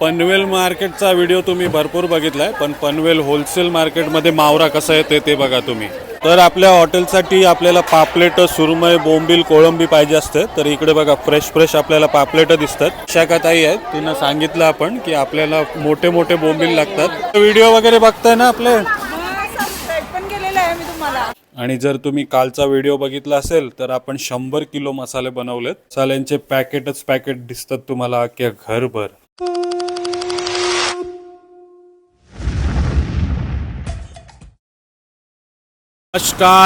पनवेल मार्केटचा व्हिडिओ तुम्ही भरपूर बघितलाय पण पनवेल होलसेल मार्केटमध्ये मावरा कसा येते ते बघा तुम्ही. तर आपल्या हॉटेलसाठी आपल्याला पापलेट सुरमय बोंबील कोळंबी पाहिजे असते तर इकडे बघा फ्रेश फ्रेश आपल्याला पापलेट दिसतात. शाखाताई आहेत तिनं सांगितलं आपण की आपल्याला मोठे मोठे बोंबील लागतात. व्हिडिओ वगैरे बघताय ना आपले? आणि जर तुम्ही कालचा व्हिडिओ बघितला असेल तर आपण शंभर किलो मसाले बनवलेत. मसाल्यांचे पॅकेटच पॅकेट दिसतात तुम्हाला अख्ख्या घरभर. नमस्कार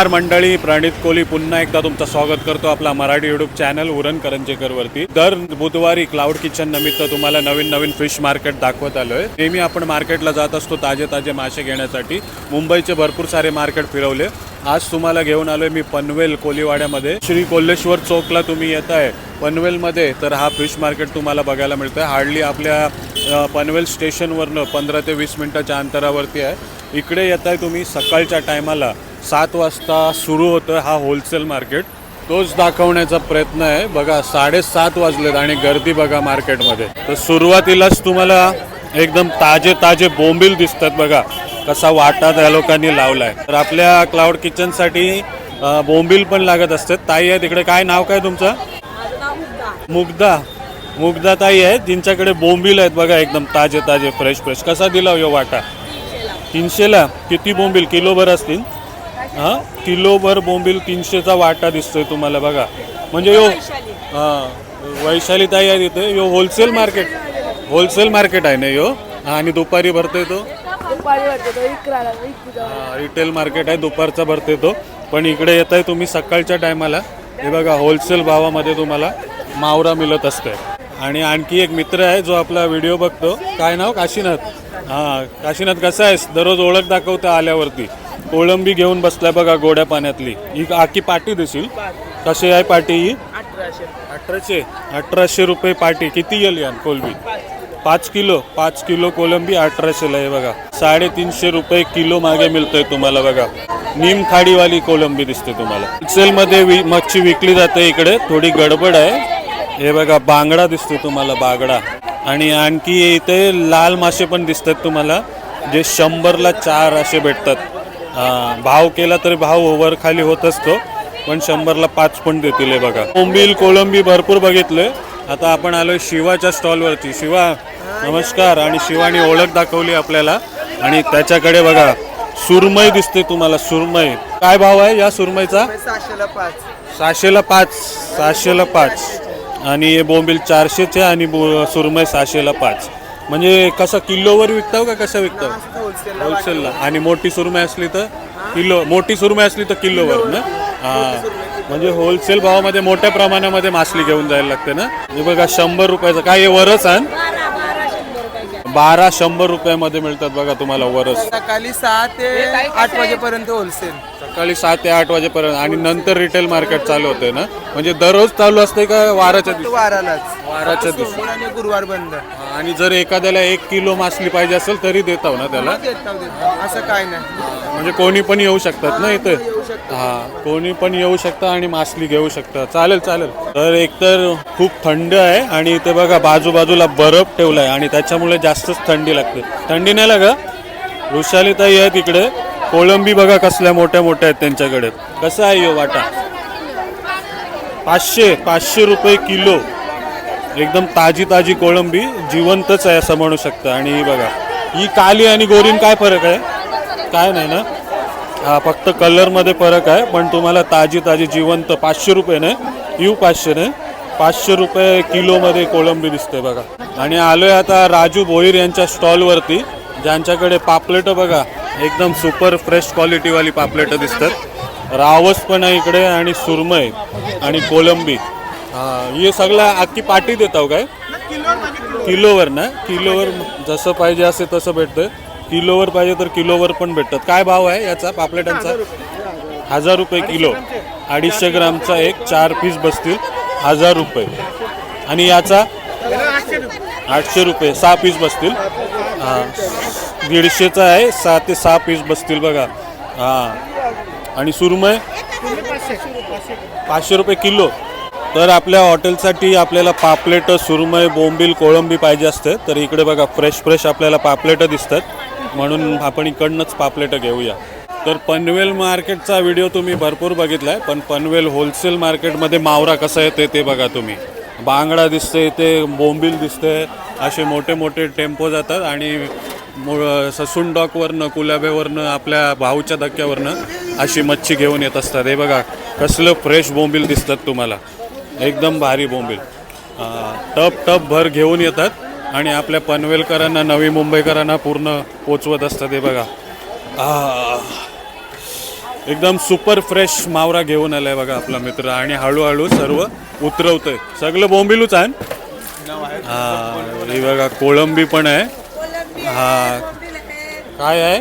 मंडळी प्रणित कोहली पुन्हा एकदा तुमचं स्वागत करतो आपला मराठी युट्यूब चॅनल उरण करंजेकर वरती दर बुधवारी क्लाउड किचन निमित्त तुम्हाला नवीन नवीन फिश मार्केट दाखवत आलोय. नेहमी आपण मार्केटला जात असतो ताजे ताजे मासे घेण्यासाठी. मुंबईचे भरपूर सारे मार्केट फिरवले. आज तुम्हाला घेऊन आलोय मी पनवेल कोलीवाड्यामध्ये. श्री कोल्हेश्वर चौकला तुम्ही येत आहे पनवेलमध्ये तर हा फिश मार्केट तुम्हाला बघायला मिळतं आहे हार्डली आपल्या पनवेल स्टेशनवरनं पंधरा ते वीस मिनटाच्या अंतरावरती आहे. इकडे येत आहे तुम्ही सकाळच्या टायमाला. सात वाजता सुरू होतं हा होलसेल मार्केट तोच दाखवण्याचा प्रयत्न आहे. बघा साडेसात वाजलेत आणि गर्दी बघा मार्केटमध्ये तर सुरुवातीलाच तुम्हाला एकदम ताजे ताजे बोंबील दिसतात बघा. कसा वाटा त्या लोकांनी लावलाय. तर आपल्या क्लाउड किचनसाठी बोंबील पण लागत असतात. ताई आहे तिकडे काय नाव काय तुमचं? मुग्धा. मुग्धा ताई आहेत. जिंच्याकडे बोंबील आहेत बघा एकदम ताजे ताजे फ्रेश फ्रेश कसा दिला हो वाटा? तीनशेला. किती बोंबील? किलोभर असतील? हां? किलोभर बोंबील तीनशेचा वाटा दिसतोय तुम्हाला बघा. म्हणजे यो वैशाली. हां. वैशाली ताई आहे तिथे यो होलसेल मार्केट होलसेल मार्केट आहे ना यो? आणि दुपारी भरतोय तो? दुपारी वाटतं तो इकराला रिटेल मार्केट आहे दुपारचा भरते तो पण इकडे येत आहे तुम्ही सकाळच्या टायमाला हे बघा होलसेल भावामध्ये तुम्हाला मावरा मिळत असते. आणि आणखी एक मित्र आहे जो आपला व्हिडिओ बघतो. काय नाव? काशीनाथ. हां काशीनाथ कसा आहेस? दररोज ओळख दाखवता आल्यावरती. कोळंबी घेऊन बसलाय बघा गोड्या पाण्यातली. ही आखी पाटी देशील. कशी आहे पाटी ही? अठराशे. अठराशे. अठराशे रुपये पाटी. किती गेली यान कोलंबी पाच किलो पाच किलो कोलंबी अठराशेला आहे बघा. साडेतीनशे रुपये किलो मागे मिळतोय तुम्हाला बघा. नीम खाडीवाली कोलंबी दिसते तुम्हाला. होलसेलमध्ये वि मच्छी विकली जाते इकडे. थोडी गडबड आहे. हे बघा बांगडा दिसतो तुम्हाला बागडा. आणि आणखी इथे लाल मासे पण दिसतात तुम्हाला जे शंभरला चार असे भेटतात. भाव केला तरी भाव ओव्हर खाली होत असतो पण शंभरला पाच पण देतील हे बघा. कोंबील कोलंबी भरपूर बघितले. आता आपण आलोय शिवाच्या स्टॉलवरती. शिवा नमस्कार. आणि शिवानी ओळख दाखवली आपल्याला. आणि त्याच्याकडे बघा सुरमई दिसते तुम्हाला सुरमई. काय भाव आहे या सुरमईचा? सहाशेला पाच. सहाशेला पाच सहाशेला पाच. आणि हे बोंबील चारशेचे आणि बो सुरमई सहाशेला पाच. म्हणजे कसं किलोवर विकताव का कसं विकताव? होलसेल होलसेलला आणि मोठी सुरमई असली तर किलो मोठी सुरमई असली तर किलोवर ना? हा. म्हणजे होलसेल भावामध्ये मोठ्या प्रमाणामध्ये मासली घेऊन जायला लागते ना? हे बघा शंभर रुपयाचं. काय हे वरच आण? बारा शंभर रुपयामध्ये मिळतात बघा तुम्हाला वरच. सकाळी सहा ते आठ वाजेपर्यंत होलसेल सकाळी सात ते आठ वाजेपर्यंत. आणि नंतर रिटेल मार्केट चालू होते ना? म्हणजे दररोज चालू असते का वाराच्या दिवशी? वारालाच. वाराच्या दिवशी. सोमवार आणि गुरुवार बंद. आणि जर एखाद्याला एक किलो मासली पाहिजे असेल तरी देताव ना त्याला. असं काय नाही. म्हणजे कोणी पण येऊ शकतात ना इथे. हा कोणी पण येऊ शकतं आणि मासली घेऊ शकतं. चालेल चालेल. तर एकतर खूप थंड आहे आणि इथे बघा बाजूबाजूला बर्फ ठेवलाय आणि त्याच्यामुळे जास्तच थंडी लागते. थंडी नाही लागा वृषालीताई आहे तिकडे कोळंबी बघा कसल्या मोठ्या मोठ्या आहेत त्यांच्याकडे. कसं आहे यो वाटा? पाचशे पाचशे रुपये किलो. एकदम ताजी ताजी कोळंबी जिवंतच आहे असं म्हणू शकतं. आणि ही बघा ही काली आणि गोरीन काय फरक आहे? काय नाही ना? हा फक्त कलरमध्ये फरक आहे पण तुम्हाला ताजी ताजी जिवंत पाचशे रुपये नाही यू पाचशे नाही पाचशे रुपये किलोमध्ये कोळंबी दिसते बघा. आणि आलोय आता राजू भोईर यांच्या स्टॉलवरती ज्यांच्याकडे पापलेटं बघा एकदम सुपर फ्रेश क्वालिटीवाली पापलेटं दिसतात. रावस पण आहे इकडे आणि सुरमई आणि कोलंबी हां हे सगळं अख्खी पाटी देताव काय? किलोवर ना? किलोवर जसं पाहिजे असे तसं भेटतं किलोवर पाहिजे तर किलोवर पण भेटतात. काय भाव आहे याचा पापलेटांचा? हजार रुपये किलो. अडीचशे ग्रामचा एक चार पीस बसतील. हजार रुपये. आणि याचा? आठशे रुपये. सहा पीस बसतील. हां. दीडशेचा आहे सहा ते सहा पीस बसतील बघा. हां. आणि सुरमय? पाचशे रुपये किलो. तर आपल्या हॉटेलसाठी आपल्याला पापलेट सुरमई बोंबील कोळंबी पाहिजे असते. तर इकडे बघा फ्रेश फ्रेश आपल्याला पापलेटं दिसतात. म्हणून आपण इकडनंच पापलेटं घेऊया. तर पनवेल मार्केटचा व्हिडिओ तुम्ही भरपूर बघितला आहे पण पनवेल होलसेल मार्केटमध्ये मावरा कसा येते ते बघा तुम्ही. बांगडा दिसते इथे बोंबील दिसते असे मोठे मोठे टेम्पो जातात आणि ससून डॉकवरनं कुलाब्यावरनं आपल्या भाऊच्या धक्क्यावरनं अशी मच्छी घेऊन येत असतात. हे बघा कसलं फ्रेश बोंबील दिसतात तुम्हाला. एकदम भारी बोंबील. टप टप भर घेऊन येतात आणि आपल्या पनवेलकरांना नवी मुंबईकरांना पूर्ण पोचवत असतात हे बघा. एकदम सुपर फ्रेश मावरा घेऊन आलाय बघा आपला मित्र आणि हळूहळू सर्व उतरवतोय. सगळं बोंबिलूच आहे. हा हे बघा कोळंबी पण आहे. हा. काय आहे?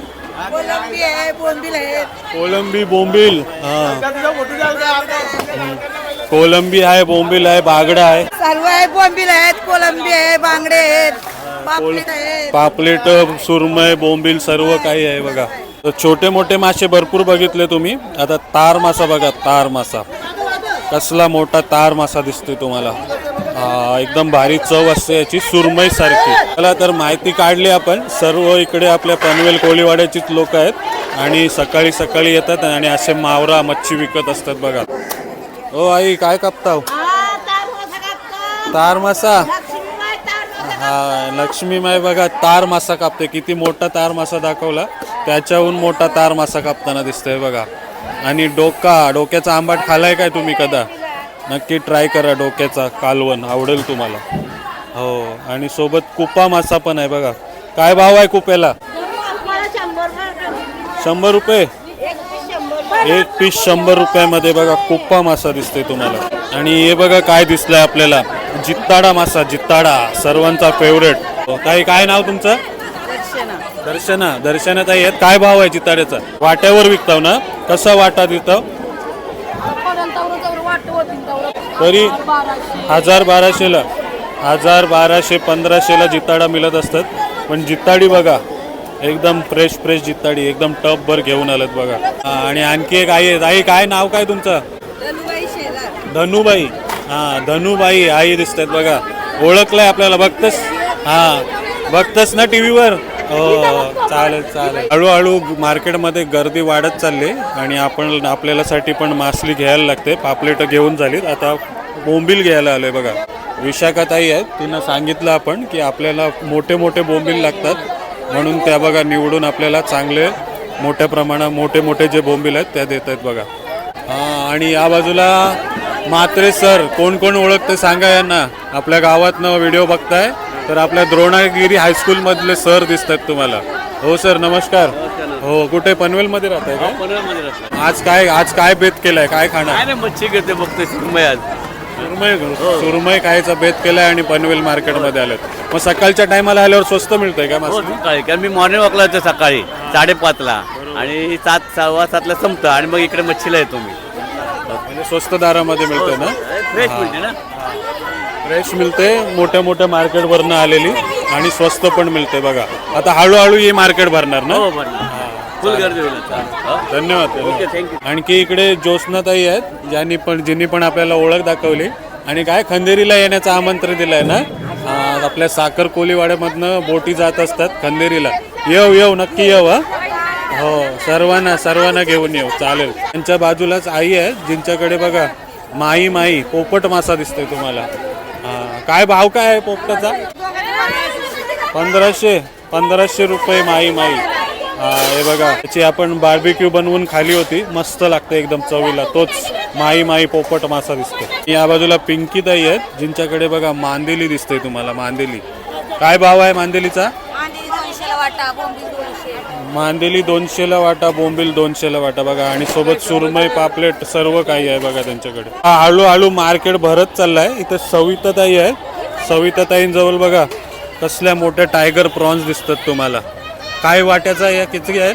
कोळंबी बोंबील हा. कोलंबी आहे बोंबील आहे बागडा आहे. सर्व आहे बोंबील आहेत कोलंबी आहे बांगडे आहेत पापलेट आहेत. पापलेट सुरमय बोंबील सर्व काही आहे बघा. तर छोटे मोठे मासे भरपूर बघितले तुम्ही. आता तार मासा बघा तार मासा. कसला मोठा तार मासा दिसतोय तुम्हाला. आ, एकदम भारी चव असते याची सुरमई सारखी. चला तर माहिती काढली आपण. सर्व इकडे आपल्या पनवेल कोळीवाड्याचीच लोक आहेत. आणि सकाळी सकाळी येतात आणि असे मावरा मच्छी विकत असतात बघा. ओ आई काय कापताव? तार मासा हा लक्ष्मीमाई बघा तार मासा कापते किती मोठा तार मासा दाखवला. त्याच्याहून मोठा तार मासा कापताना दिसतोय बघा. आणि डोका डोक्याचा आंबाट खालाय काय तुम्ही कदा? नक्की ट्राय करा डोक्याचा कालवण आवडेल तुम्हाला. हो आणि सोबत कुपा मासा पण आहे बघा. काय भाव आहे कुप्याला शंभर रुपये? एक पीस शंभर रुपयामध्ये बघा कुप्पा मासा दिसतोय तुम्हाला. आणि हे बघा काय दिसलंय आपल्याला. जित्ताडा मासा जित्ताडा सर्वांचा फेवरेट काही काय नाव तुमचं? दर्शना. दर्शना. ताई आहेत. काय भाव आहे जित्ताड्याचा? वाट्यावर विकताव ना? कसा वाटा तिथं तरी हजार बाराशेला. हजार बाराशे पंधराशेला जित्ताडा मिळत असतात. पण जित्ताडी बघा एकदम फ्रेश फ्रेश जित्ताडी एकदम टपभर घेऊन आलेत बघा. आणि आणखी एक आई आहे आई काय नाव काय तुमचं? धनुबाई हा धनुबाई आई दिसतात बघा. ओळखलंय आपल्याला बघतस? हा बघतस ना टीव्हीवर? हो चालेल चालेल. हळूहळू मार्केटमध्ये गर्दी वाढत चालली आणि आपण आपल्यालासाठी पण मासली घ्यायला लागते. पापलेटं घेऊन झालीत. आता बोंबील घ्यायला आलोय बघा. विशाखाताई आहेत. तिनं सांगितलं आपण की आपल्याला मोठे मोठे बोंबील लागतात. म्हणून त्या बघा निवडून आपल्याला चांगले मोठ्या प्रमाणात मोठे मोठे जे बोंबील आहेत त्या देत आहेत बघा. हा आणि या बाजूला मात्रे सर कोण कोण ओळखते सांगा यांना. आपल्या गावातनं व्हिडिओ बघताय तर आपल्या द्रोणागिरी हायस्कूलमधले सर दिसतात तुम्हाला. हो सर नमस्कार. हो कुठे? पनवेलमध्ये राहताय का? पनवेलमध्ये राहतो. आज काय आज काय बेत केलाय? काय खाणार? मच्छी घेते बघते आज. सुरमई सुरमई खायचा बेत केलाय आणि पनवेल मार्केटमध्ये आलेत. मग सकाळच्या टायमाला आल्यावर स्वस्त मिळतंय का हो मासळी सकाळी. कारण मी मॉर्निंग वॉकला येतो सकाळी. साडेपाचला. आणि सात सव्वा सातला संपतं आणि मग इकडे मच्छीला येतो मी. म्हणजे स्वस्त दारामध्ये मिळतंय ना? फ्रेश मिळते ना? फ्रेश मिळते मोठ्या मोठ्या मार्केटवरनं आलेली आणि स्वस्त पण मिळते बघा. आता हळूहळू ही मार्केट भरणार ना? हो बरं फुल गर्दी होईल आता. हो? धन्यवाद ओके धन्यवाद. थँक्यू आणखी इकडे ज्योत्स्नाताई आहेत ज्यांनी पण ज्यांनी पण आपल्याला ओळख दाखवली. आणि काय खंदेरीला येण्याचं आमंत्रण दिलंय ना? आपल्या साखर कोलीवाड्यामधनं बोटी जात असतात खंदेरीला. येऊ येऊ नक्की येऊ हा? हो सर्वांना सर्वांना घेऊन येऊ. चालेल. त्यांच्या बाजूलाच आई आहे जिंच्याकडे बघा माई माई पोपट मासा दिसतोय तुम्हाला. काय भाव काय आहे पोपटाचा? पंधराशे पंधराशे रुपये माई माई. हा हे बघा त्याची आपण बार्बिक्यू बनवून खाली होती. मस्त लागते एकदम चवीला. तोच माई माई पोपट मासा दिसतो या बाजूला पिंकी ताई आहेत जिंच्याकडे बघा मांदेली दिसते तुम्हाला मांदेली. काय भाव आहे मांदेलीचा? मांदेली दोनशेला वाटा बोंबील दोनशेला वाटा बघा आणि सोबत सुरमई पापलेट सर्व काही आहे बघा त्यांच्याकडे. हा हळूहळू मार्केट भरत चाललाय. इथं सविताताई आहे सविताताईंजवळ बघा कसल्या मोठ्या टायगर प्रॉन्स दिसतात तुम्हाला. काय वाट्याचा या किती आहे?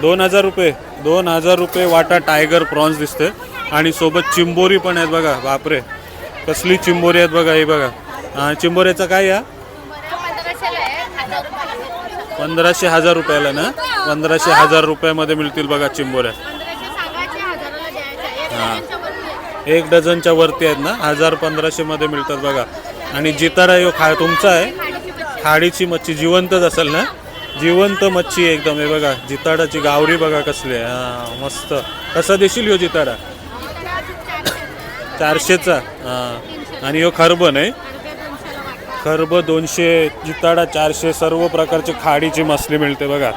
दोन हजार रुपये. दोन हजार रुपये वाटा टायगर प्रॉन्स दिसते आणि सोबत चिंबोरी पण आहेत बघा. बापरे. कसली चिंबोरी आहेत बघा हे बघा. हा चिंबोऱ्याचा काय या? पंधराशे हजार रुपयाला ना? पंधराशे हजार रुपयामध्ये मिळतील बघा चिंबोऱ्या. हां. एक डझनच्या वरती आहेत ना? हजार पंधराशेमध्ये मिळतात बघा. आणि जितारा यो खा तुमचा आहे. खाडीची मच्छी जिवंतच असेल ना? जिवंत मच्छी आहे एकदम. हे बघा जिताडाची गावरी बघा कसली आहे. हां मस्त. कसा देशील यो जिताडा? चारशेचा. हां. आणि यो खरब नाही खरब दोनशे जिताडा चारशे सर्व प्रकारचे खाडीची मासली मिळते बघा.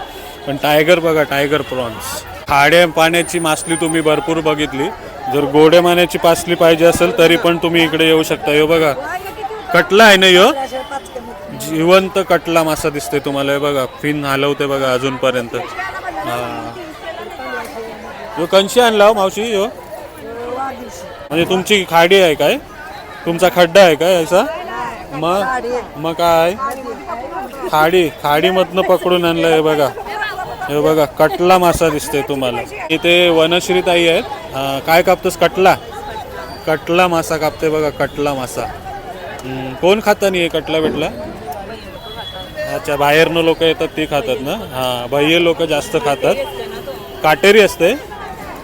पण टायगर बघा टायगर प्रॉन्स. खाड्या पाण्याची मासली तुम्ही भरपूर बघितली. जर गोड्या पाण्याची मासली पाहिजे असेल तरी पण तुम्ही इकडे येऊ शकता. यो बघा. कटला आहे ना यो जिवंत कटला मासा दिसते तुम्हाला. हे बघा फिन हलवते बघा अजूनपर्यंत. हा. यो कंशी आणला हो मावशी यो. म्हणजे तुमची खाडी आहे काय? तुमचा खड्डा आहे काय याचा? मग मग काय? खाडी खाडीमधनं पकडून आणलं हे बघा. हे बघा कटला मासा दिसते तुम्हाला. इथे वनश्री ताई आहेत. काय कापतोस कटला? कटला मासा कापते बघा कटला मासा. कोण खाता नाही कटला भेटला अच्छा बाहेरनं लोक येतात ती खातात ना? हां बाह्य लोक जास्त खातात. काटेरी असते.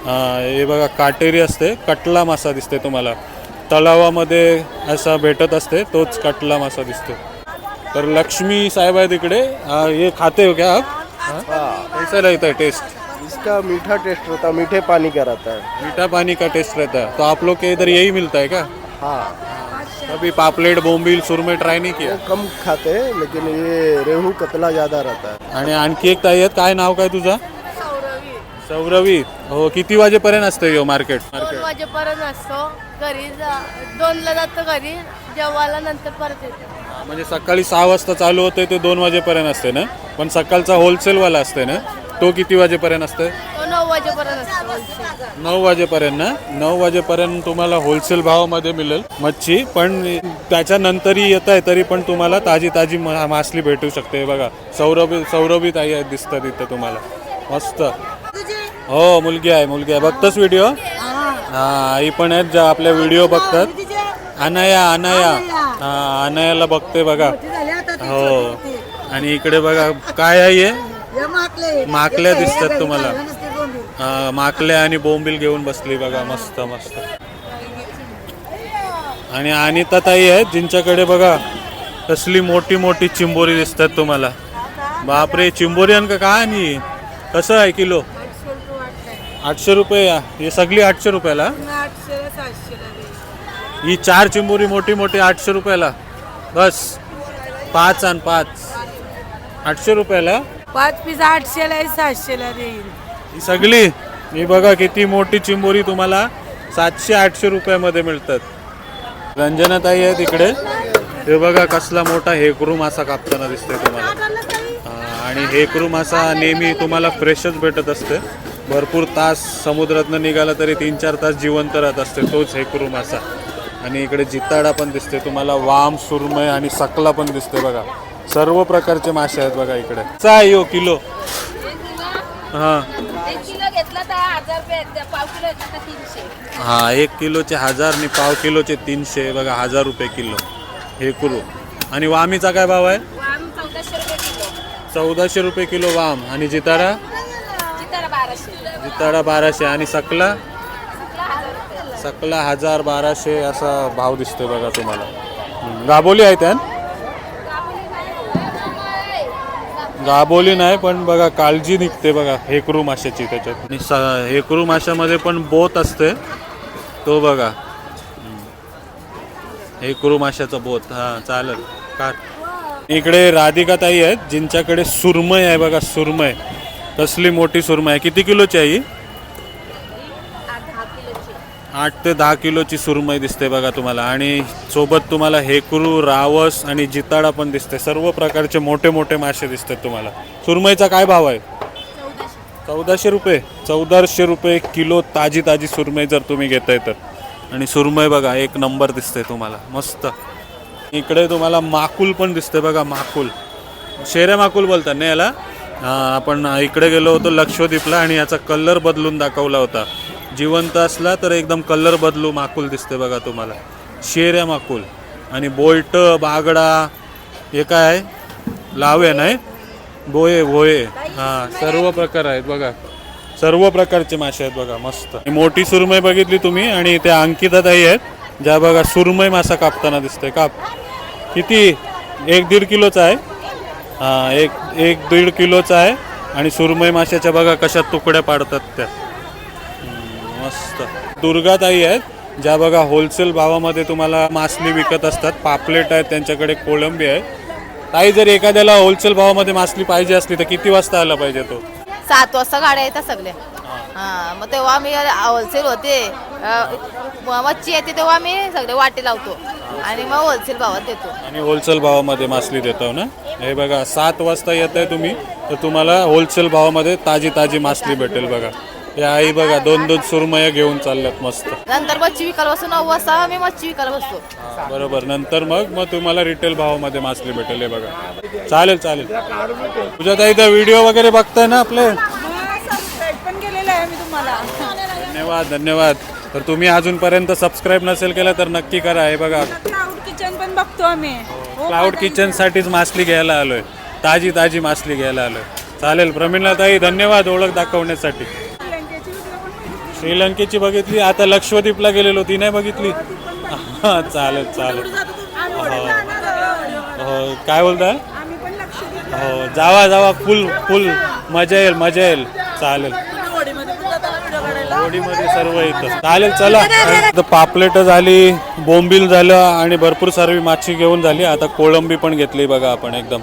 हां हे बघा काटेरी असते. कटला मासा दिसते तुम्हाला. तलावामध्ये असा भेटत असते तोच कटला मासा दिसतो. तर लक्ष्मी साहेब आहे तिकडे हा, ये खाते हो क्या आप? हाँ, कैसा लगता है टेस्ट इसका मीठा टेस्ट होता है मीठे पानी का रहता है। मीठा पानी का टेस्ट रहता है। तो आप लोग के इधर यही मिलता है क्या हाँ। कभी पापलेट बोंबील सुरमे ट्राय नहीं किया। कम खाते हैं लेकिन ये रेहू कतला ज़्यादा रहता है। आणि आणखी एक ताई आहेत काय नाव काय तुझा? सौरवी. हो किती वाजेपर्यंत असतं यो मार्केट? दोन मार्केट वाजेपर्यंत असतो. घरी जा दोनला जातो घरी जेवायला नंतर परत येतो. म्हणजे सकाळी सहा वाजता चालू होते ते दोन वाजेपर्यंत असते ना? पण सकाळचा होलसेलवाला असते ना? तो किती वाजेपर्यंत असते तो नऊ वाजेपर्यंत असतो. नऊ वाजेपर्यंत ना? नऊ वाजेपर्यंत तुम्हाला होलसेल भावामध्ये मिळेल मच्छी पण त्याच्यानंतरही येत आहे तरी पण तुम्हाला ताजी ताजी मा- मासली भेटू शकते. बघा सौरभी सौरभी ताई दिसतात इथं तुम्हाला. मस्त. हो मुलगी आहे मुलगी आहे. बघतोस व्हिडिओ हा आई पण आहेत ज्या आपल्या व्हिडिओ बघतात. अनाया अनाया. हा अनायाला बघते बघा. हो. आणि इकडे बघा काय आहे हे? माकल्या दिसतात तुम्हाला. हा, माकल्या आणि बोंबील घेऊन बसली बघा मस्त मस्त. आणि अनिता ताई आहेत जिंच्याकडे बघा. कसली मोठी मोठी चिंबोरी दिसतात तुम्हाला. बापरे चिंबोरी आणि का काय आणि? कसं आहे किलो? आठशे रुपये या. हे सगळी आठशे रुपयाला? ही चार चिंबोरी मोठी मोठी आठशे रुपयाला. बस. पाच आणि पाच. आठशे रुपयाला? पाच पीस आठशेला आहे सातशेला देईल ही सगळी ही बघा किती मोठी चिंबोरी तुम्हाला सातशे आठशे रुपयामध्ये मिळतात. रंजनाताई आहे तिकडे हे बघा कसला मोठा हेकरू मासा कापताना दिसतोय तुम्हाला. हा, आणि हेकरू मासा नेहमी तुम्हाला फ्रेशच भेटत असते भरपूर तास समुद्रातनं निघाला तरी तीन चार तास जिवंत राहत असते तोच हेकरू मासा आणि इकडे जिताडा पण दिसते तुम्हाला वाम सुरमय आणि सकला पण दिसते बघा. सर्व प्रकारचे मासे आहेत बघा इकडे. चाय यो किलो. हां. एक किलो घेतला तर हजार रुपये आहेत. पाव किलो घेतला तर तीनशे. हा एक किलोचे हजार आणि पाव किलोचे तीनशे. बघा हजार रुपये किलो. हे करू. आणि वामीचा काय भाव आहे? वाम चौदाशे रुपये किलो. चौदाशे रुपये किलो वाम. आणि जितारा? चितारा बाराशे. जितारा बाराशे. आणि सकला? सकला हजार रुपये. सकला हजार बाराशे असा भाव दिसतोय बघा तुम्हाला. हम्म, गाबोली आहे त्यान? गाबोली नाही पण बघा काळजी निघते बघा हेकरू माशाची त्याच्यात. आणि स- हेकरू माशामध्ये पण बोत असते. तो बघा. हेकरू माशाचा बोत. हा चालेल. काट इकडे राधिका ताई आहेत जिंच्याकडे सुरमय आहे बघा सुरमय कसली मोठी सुरमय आहे. किती किलोची आहे ही? आठ ते दहा किलोची सुरमई दिसते बघा तुम्हाला. आणि सोबत तुम्हाला हेकरू रावस आणि जिताडा पण दिसते. सर्व प्रकारचे मोठे मोठे मासे दिसतात तुम्हाला. सुरमईचा काय भाव आहे? चौदाशे रुपये. चौदाशे रुपये किलो ताजी ताजी सुरमई जर तुम्ही घेताय तर. आणि सुरमई बघा एक नंबर दिसते तुम्हाला. मस्त. इकडे तुम्हाला माकुल पण दिसते बघा माकुल. शेऱ्या माकुल बोलतात ना याला? आपण इकडे गेलो होतो लक्षद्वीपला आणि याचा कलर बदलून दाखवला होता. जिवंत असला तर एकदम कलर बदलू माकुल दिसते बघा तुम्हाला. शेऱ्या माकुल. आणि बोल्ट बागडा हे काय आहे? लावे नाही बोये भोये हां सर्व प्रकार आहेत बघा. सर्व प्रकारचे मासे आहेत बघा मस्त. मोठी सुरमई बघितली तुम्ही आणि त्या अंकिता ताई आहेत ज्या बघा सुरमई मासा कापताना दिसतोय. काप. किती? एक दीड किलोचा आहे. हा एक एक दीड किलोचा आहे. आणि सुरमई माशाच्या बघा कशा तुकड्या पाडतात त्या. मस्त. दुर्गाताई आहेत ज्या बघा होलसेल भावामध्ये तुम्हाला मासली विकत असतात पापलेट आहेत त्यांच्याकडे कोळंबी आहे ताई जर एखाद्याला होलसेल भावामध्ये मासली पाहिजे असली तर किती वाजता आला पाहिजे तो? सात वाजता गाड्या येतात सगळ्या हा. मग तेव्हा मी होलसेल होते. अ, मच्छी येते तेव्हा मी सगळे वाटे लावतो. आणि मग होलसेल भावात देतो. आणि होलसेल भावामध्ये मासली देतो ना? हे बघा सात वाजता येत आहे तुम्ही तर तुम्हाला होलसेल भावामध्ये ताजी ताजी मासली भेटेल बघा. हे आई बघा दोन दोन सुरमया घेऊन चालल्यात मस्त. नंतर मच्छी विकायला बसतो नऊ वाजता मी मच्छी विकायला बसतो बरोबर. नंतर मग मग तुम्हाला रिटेल भावामध्ये मासली भेटेल हे बघा. चालेल चालेल. तुझ्या ताई तर व्हिडिओ वगैरे बघताय ना आपले? सबस्क्राईब पण केलेलं आहे मी तुम्हाला धन्यवाद धन्यवाद. तर तुम्ही अजूनपर्यंत सबस्क्राईब नसेल केलं तर नक्की करा हे बघा. क्लाउड किचन पण बघतो आम्ही. क्लाउड किचनसाठीच मासली घ्यायला आलोय. ताजी ताजी मासली घ्यायला आलोय. चालेल प्रमिला ताई धन्यवाद ओळख दाखवण्यासाठी. श्रीलंकेची बघितली आता लक्षद्वीपला गेलेलो ती नाही बघितली. हा चालेल चालेल. हो, हो काय बोलता हो जावा जावा फुल फुल मजा येईल मजा येईल. चालेल. होडीमध्ये सर्व येतं. चालेल चला. आता पापलेट झाली बोंबील झालं आणि भरपूर सर्व माछी घेऊन झाली. आता कोळंबी पण घेतली बघा आपण एकदम.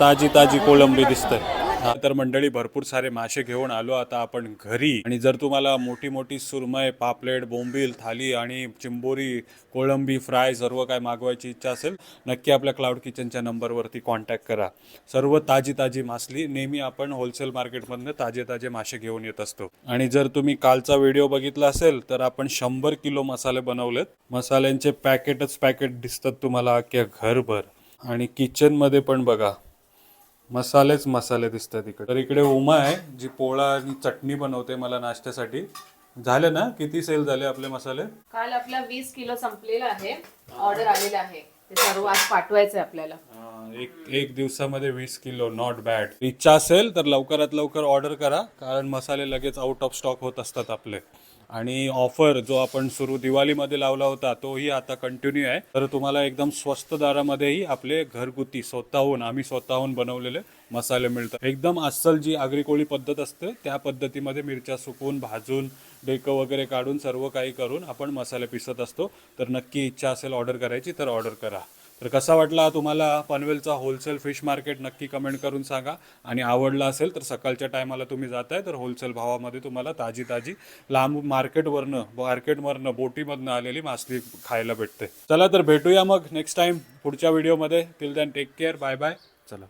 ताजी ताजी कोळंबी दिसतंय. तर मंडळी भरपूर सारे मासे घेऊन आलो आता आपण घरी. आणि जर तुम्हाला मोठी मोठी सुरमय पापलेट बोंबील थाली आणि चिंबोरी कोळंबी फ्राय सर्व काय मागवायची इच्छा असेल नक्की आपल्या क्लाउड किचनच्या नंबरवरती कॉन्टॅक्ट करा. सर्व ताजी ताजी मासली नेहमी आपण होलसेल मार्केटमधनं ताजे ताजे मासे घेऊन येत असतो. आणि जर तुम्ही कालचा व्हिडिओ बघितला असेल तर आपण शंभर किलो मसाले बनवलेत. मसाल्यांचे पॅकेटच पॅकेट दिसतात तुम्हाला अख्ख्या घरभर. आणि किचनमध्ये पण बघा मसालेच मसाले दिसतात इकडे. तर इकडे उमा आहे जी पोळा आणि चटणी बनवते मला नाश्त्यासाठी. झाले ना? किती सेल झाले आपले मसाले? काल आपला वीस किलो संपलेला आहे. ऑर्डर आलेला आहे. ते सर्व आज पाठवायचं आहे आपल्याला एक एक दिवसामध्ये वीस किलो नॉट बॅड इच्छा असेल तर लवकरात लवकर ऑर्डर करा कारण मसाले लगेच आउट ऑफ स्टॉक होत असतात आपले. आणि ऑफर जो आपण सुरू दिवाळीमध्ये लावला होता तोही आता कंटिन्यू आहे. तर तुम्हाला एकदम स्वस्त दरामध्येही आपले घरगुती स्वतःहून आम्ही स्वतःहून बनवलेले मसाले मिळतात. एकदम अस्सल जी आगरी कोळी पद्धत असते त्या पद्धतीमध्ये मिरच्या सुकवून भाजून डेकं वगैरे काढून सर्व काही करून आपण मसाले पिसत असतो. तर नक्की इच्छा असेल ऑर्डर करायची तर ऑर्डर करा. तर कसा वाटला तुम्हाला पनवेलचा होलसेल फिश मार्केट नक्की कमेंट करून सांगा. आणि आवडला असेल तर सकाळच्या टायमाला तुम्ही जाताय तर होलसेल भावामध्ये तुम्हाला ताजी ताजी लांब मार्केटवरनं मार्केटवरनं बोटीमधनं आलेली मासली खायला भेटते. चला तर भेटूया मग नेक्स्ट टाइम पुढच्या व्हिडिओमध्ये till then take care bye bye चला.